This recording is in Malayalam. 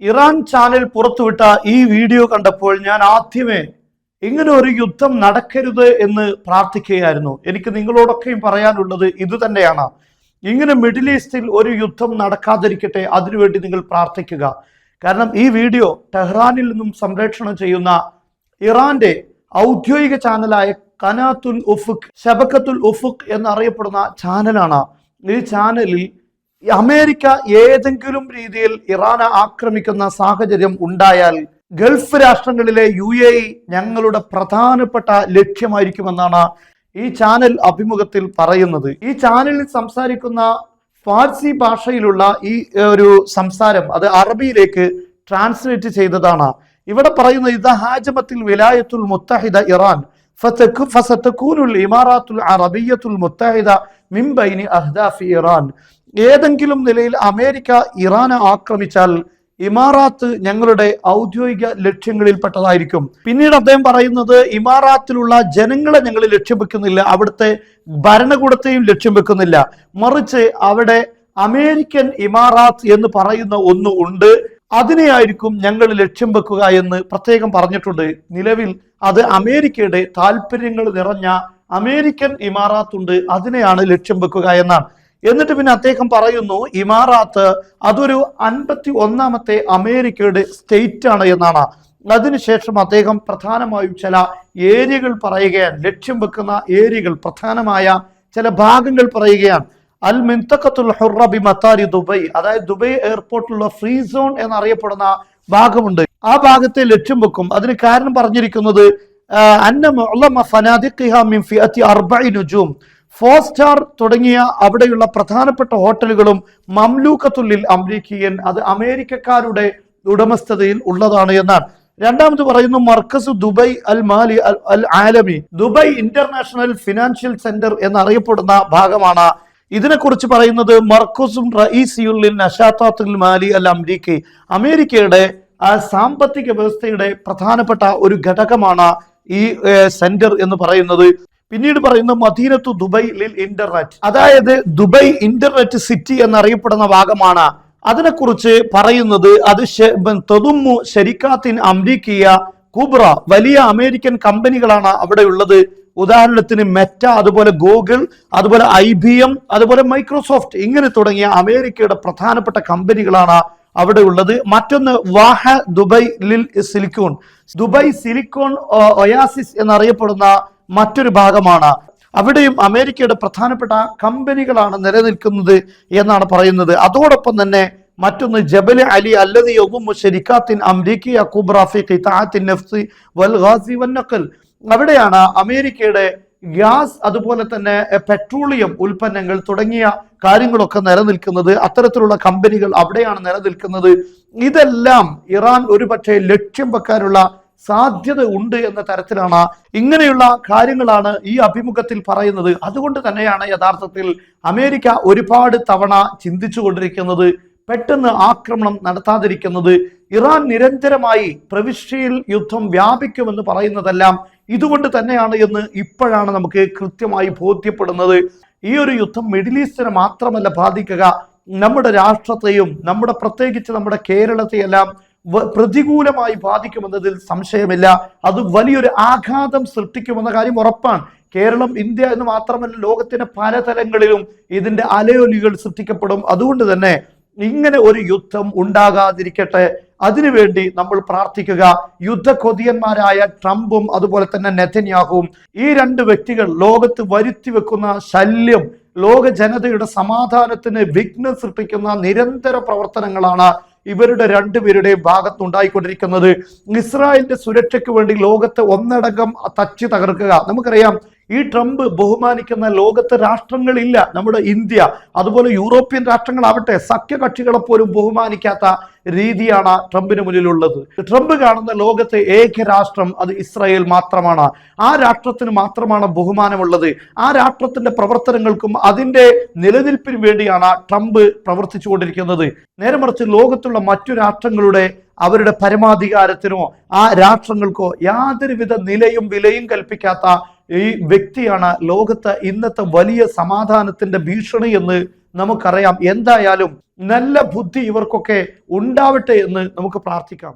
ഇറാൻ ചാനൽ പുറത്തുവിട്ട ഈ വീഡിയോ കണ്ടപ്പോൾ ഞാൻ ആദ്യമേ ഇങ്ങനെ ഒരു യുദ്ധം നടക്കരുത് എന്ന് പ്രാർത്ഥിക്കുകയായിരുന്നു. എനിക്ക് നിങ്ങളോടൊക്കെയും പറയാനുള്ളത് ഇത് തന്നെയാണ്. ഇങ്ങനെ മിഡിൽ ഈസ്റ്റിൽ ഒരു യുദ്ധം നടക്കാതിരിക്കട്ടെ അതിനുവേണ്ടി നിങ്ങൾ പ്രാർത്ഥിക്കുക. കാരണം ഈ വീഡിയോ ടെഹ്റാനിൽ നിന്നും സംപ്രേഷണം ചെയ്യുന്ന ഇറാന്റെ ഔദ്യോഗിക ചാനലായ കനാത്തുൽ ഉഫുഖ് ഷബക്കത്തുൽ ഉഫുഖ് എന്നറിയപ്പെടുന്ന ചാനലാണ്. ഈ ചാനലിൽ അമേരിക്ക ഏതെങ്കിലും രീതിയിൽ ഇറാനെ ആക്രമിക്കുന്ന സാഹചര്യം ഉണ്ടായാൽ ഗൾഫ് രാഷ്ട്രങ്ങളിലെ യു എ ഞങ്ങളുടെ പ്രധാനപ്പെട്ട ലക്ഷ്യമായിരിക്കുമെന്നാണ് ഈ ചാനൽ അഭിമുഖത്തിൽ പറയുന്നത്. ഈ ചാനലിൽ സംസാരിക്കുന്ന ഫാർസി ഭാഷയിലുള്ള ഈ ഒരു സംസാരം അത് അറബിയിലേക്ക് ട്രാൻസ്ലേറ്റ് ചെയ്തതാണ്. ഇവിടെ പറയുന്ന ഇത് ഹാജമത്തിൽ വിലായത്തുൽ മുത്തഹിദ ഇറാൻ. ഇമാറാത്തുൽ അറബിയത്തുൽ മുത്തഹിദ മിംബൈനി അഹ്ദാഫി ഇറാൻ. ഏതെങ്കിലും നിലയിൽ അമേരിക്ക ഇറാനെ ആക്രമിച്ചാൽ ഇമാറാത്ത് ഞങ്ങളുടെ ഔദ്യോഗിക ലക്ഷ്യങ്ങളിൽപ്പെട്ടതായിരിക്കും. പിന്നീട് അദ്ദേഹം പറയുന്നത് ഇമാറാത്തിലുള്ള ജനങ്ങളെ ഞങ്ങൾ ലക്ഷ്യം വെക്കുന്നില്ല അവിടുത്തെ ഭരണകൂടത്തെയും ലക്ഷ്യം വെക്കുന്നില്ല മറിച്ച് അവിടെ അമേരിക്കൻ ഇമാറാത്ത് എന്ന് പറയുന്ന ഒന്ന് ഉണ്ട്. അതിനെയായിരിക്കും ഞങ്ങൾ ലക്ഷ്യം വെക്കുക എന്ന് പ്രത്യേകം പറഞ്ഞിട്ടുണ്ട്. നിലവിൽ അത് അമേരിക്കയുടെ താല്പര്യങ്ങൾ നിറഞ്ഞ അമേരിക്കൻ ഇമാറാത്ത് ഉണ്ട് അതിനെയാണ് ലക്ഷ്യം വെക്കുക എന്നാണ്. എന്നിട്ട് പിന്നെ അദ്ദേഹം പറയുന്നു ഇമാറാത്ത് അതൊരു അൻപത്തി ഒന്നാമത്തെ അമേരിക്കയുടെ സ്റ്റേറ്റ് ആണ് എന്നാണ്. അതിനുശേഷം അദ്ദേഹം പ്രധാനമായും ചില ഏരിയകൾ പറയുകയാണ്. ലക്ഷ്യം വെക്കുന്ന ഏരിയകൾ പ്രധാനമായ ചില ഭാഗങ്ങൾ പറയുകയാണ്. അൽ മിന്തക്കത്തുൽ ഹുറബി മത്താരി ദുബൈ അതായത് ദുബൈ എയർപോർട്ടിലുള്ള ഫ്രീ സോൺ എന്നറിയപ്പെടുന്ന ഭാഗമുണ്ട്. ആ ഭാഗത്തെ ലക്ഷ്യം വെക്കും. അതിന് കാരണം പറഞ്ഞിരിക്കുന്നത് അന്ന ഫനാദിഖിഹ മിൻ ഫിഅത്തി നുജൂം. ഫോർ സ്റ്റാർ തുടങ്ങിയ അവിടെയുള്ള പ്രധാനപ്പെട്ട ഹോട്ടലുകളും മംലൂക്കത്തുള്ളിൽ അമേരിക്കൻ അത് അമേരിക്കക്കാരുടെ ഉടമസ്ഥതയിൽ ഉള്ളതാണ് എന്നാണ്. രണ്ടാമത് പറയുന്നു മർക്കസ് ദുബൈ അൽ മാലി അൽ- ആലമി ദുബൈ ഇന്റർനാഷണൽ ഫിനാൻഷ്യൽ സെന്റർ എന്നറിയപ്പെടുന്ന ഭാഗമാണ്. ഇതിനെക്കുറിച്ച് പറയുന്നത് മർക്കസും റഈസിയുള്ളിൽ നഷാത്താത്തുൽ മാലി അൽ അമേരിക്ക അമേരിക്കയുടെ സാമ്പത്തിക വ്യവസ്ഥയുടെ പ്രധാനപ്പെട്ട ഒരു ഘടകമാണ് ഈ സെന്റർ എന്ന് പറയുന്നത്. പിന്നീട് പറയുന്ന മദീനത്തു ദുബൈ ഇന്റർനെറ്റ്. അതായത് ദുബൈ ഇന്റർനെറ്റ് സിറ്റി എന്നറിയപ്പെടുന്ന ഭാഗമാണ്. അതിനെക്കുറിച്ച് പറയുന്നത് അത് തൊതുമു ഷെരിക്കാത്തിൻ അംരിക്കിയ കുബ്ര വലിയ അമേരിക്കൻ കമ്പനികളാണ് അവിടെ ഉള്ളത്. ഉദാഹരണത്തിന് മെറ്റ അതുപോലെ ഗൂഗിൾ അതുപോലെ ഐ ബി എം അതുപോലെ മൈക്രോസോഫ്റ്റ് ഇങ്ങനെ തുടങ്ങിയ അമേരിക്കയുടെ പ്രധാനപ്പെട്ട കമ്പനികളാണ് അവിടെ ഉള്ളത്. മറ്റൊന്ന് വാഹ ദുബൈ ലിൽ സിലിക്കോൺ. ദുബൈ സിലിക്കോൺ ഒയാസിസ് എന്നറിയപ്പെടുന്ന മറ്റൊരു ഭാഗമാണ്. അവിടെയും അമേരിക്കയുടെ പ്രധാനപ്പെട്ട കമ്പനികളാണ് നിലനിൽക്കുന്നത് എന്നാണ് പറയുന്നത്. അതോടൊപ്പം തന്നെ മറ്റൊന്ന് ജബൽ അലി അല്ലതി നഫ്സി വൽ ഗാസി അവിടെയാണ് അമേരിക്കയുടെ ഗ്യാസ് അതുപോലെ തന്നെ പെട്രോളിയം ഉൽപ്പന്നങ്ങൾ തുടങ്ങിയ കാര്യങ്ങളൊക്കെ നിലനിൽക്കുന്നത്. അത്തരത്തിലുള്ള കമ്പനികൾ അവിടെയാണ് നിലനിൽക്കുന്നത്. ഇതെല്ലാം ഇറാൻ ഒരുപക്ഷെ ലക്ഷ്യം വെക്കാനുള്ള സാധ്യത ഉണ്ട് എന്ന തരത്തിലാണ് ഇങ്ങനെയുള്ള കാര്യങ്ങളാണ് ഈ അഭിമുഖത്തിൽ പറയുന്നത്. അതുകൊണ്ട് തന്നെയാണ് യഥാർത്ഥത്തിൽ അമേരിക്ക ഒരുപാട് തവണ ചിന്തിച്ചു കൊണ്ടിരിക്കുന്നത് പെട്ടെന്ന് ആക്രമണം നടത്താതിരിക്കുന്നത് ഇറാൻ നിരന്തരമായി പ്രവിശ്യയിൽ യുദ്ധം വ്യാപിക്കുമെന്ന് പറയുന്നതെല്ലാം ഇതുകൊണ്ട് തന്നെയാണ് എന്ന് ഇപ്പോഴാണ് നമുക്ക് കൃത്യമായി ബോധ്യപ്പെടുന്നത്. ഈ ഒരു യുദ്ധം മിഡിൽ ഈസ്റ്റിനെ മാത്രമല്ല ബാധിക്കുക നമ്മുടെ രാഷ്ട്രത്തെയും നമ്മുടെ പ്രത്യേകിച്ച് നമ്മുടെ കേരളത്തെയെല്ലാം പ്രതികൂലമായി ബാധിക്കുമെന്നതിൽ സംശയമില്ല. അത് വലിയൊരു ആഘാതം സൃഷ്ടിക്കുമെന്ന കാര്യം ഉറപ്പാണ്. കേരളം ഇന്ത്യ എന്ന് മാത്രമല്ല ലോകത്തിന്റെ പല തലങ്ങളിലും ഇതിന്റെ അലയൊലികൾ സൃഷ്ടിക്കപ്പെടും. അതുകൊണ്ട് തന്നെ ഇങ്ങനെ ഒരു യുദ്ധം ഉണ്ടാകാതിരിക്കട്ടെ. അതിനുവേണ്ടി നമ്മൾ പ്രാർത്ഥിക്കുക. യുദ്ധ കൊതിയന്മാരായ ട്രംപും അതുപോലെ തന്നെ നെതന്യാഹുവും ഈ രണ്ട് വ്യക്തികൾ ലോകത്ത് വരുത്തി വെക്കുന്ന ശല്യം ലോക ജനതയുടെ സമാധാനത്തിന് വിഘ്നം സൃഷ്ടിക്കുന്ന നിരന്തര പ്രവർത്തനങ്ങളാണ് ഇവരുടെ രണ്ടുപേരുടെയും ഭാഗത്തുണ്ടായിക്കൊണ്ടിരിക്കുന്നത്. ഇസ്രായേലിന്റെ സുരക്ഷയ്ക്ക് വേണ്ടി ലോകത്തെ ഒന്നടങ്കം തച്ചു തകർക്കുക. നമുക്കറിയാം ഈ ട്രംപ് ബഹുമാനിക്കുന്ന ലോകത്തെ രാഷ്ട്രങ്ങളില്ല. നമ്മുടെ ഇന്ത്യ അതുപോലെ യൂറോപ്യൻ രാഷ്ട്രങ്ങളാവട്ടെ സഖ്യകക്ഷികളെ പോലും ബഹുമാനിക്കാത്ത രീതിയാണ് ട്രംപിന് മുന്നിലുള്ളത്. ട്രംപ് കാണുന്ന ലോകത്തെ ഏക രാഷ്ട്രം അത് ഇസ്രായേൽ മാത്രമാണ്. ആ രാഷ്ട്രത്തിന് മാത്രമാണ് ബഹുമാനമുള്ളത്. ആ രാഷ്ട്രത്തിന്റെ പ്രവർത്തനങ്ങൾക്കും അതിന്റെ നിലനിൽപ്പിന് വേണ്ടിയാണ് ട്രംപ് പ്രവർത്തിച്ചുകൊണ്ടിരിക്കുന്നത്. നേരെ മറിച്ച് ലോകത്തുള്ള മറ്റു രാഷ്ട്രങ്ങളുടെ അവരുടെ പരമാധികാരത്തിനോ ആ രാഷ്ട്രങ്ങൾക്കോ യാതൊരുവിധ നിലയും വിലയും കൽപ്പിക്കാത്ത ഈ വ്യക്തിയാണ് ലോകത്ത് ഇന്നത്തെ വലിയ സമാധാനത്തിന്റെ ഭീഷണി എന്ന് നമുക്കറിയാം. എന്തായാലും നല്ല ബുദ്ധി ഇവർക്കൊക്കെ ഉണ്ടാവട്ടെ എന്ന് നമുക്ക് പ്രാർത്ഥിക്കാം.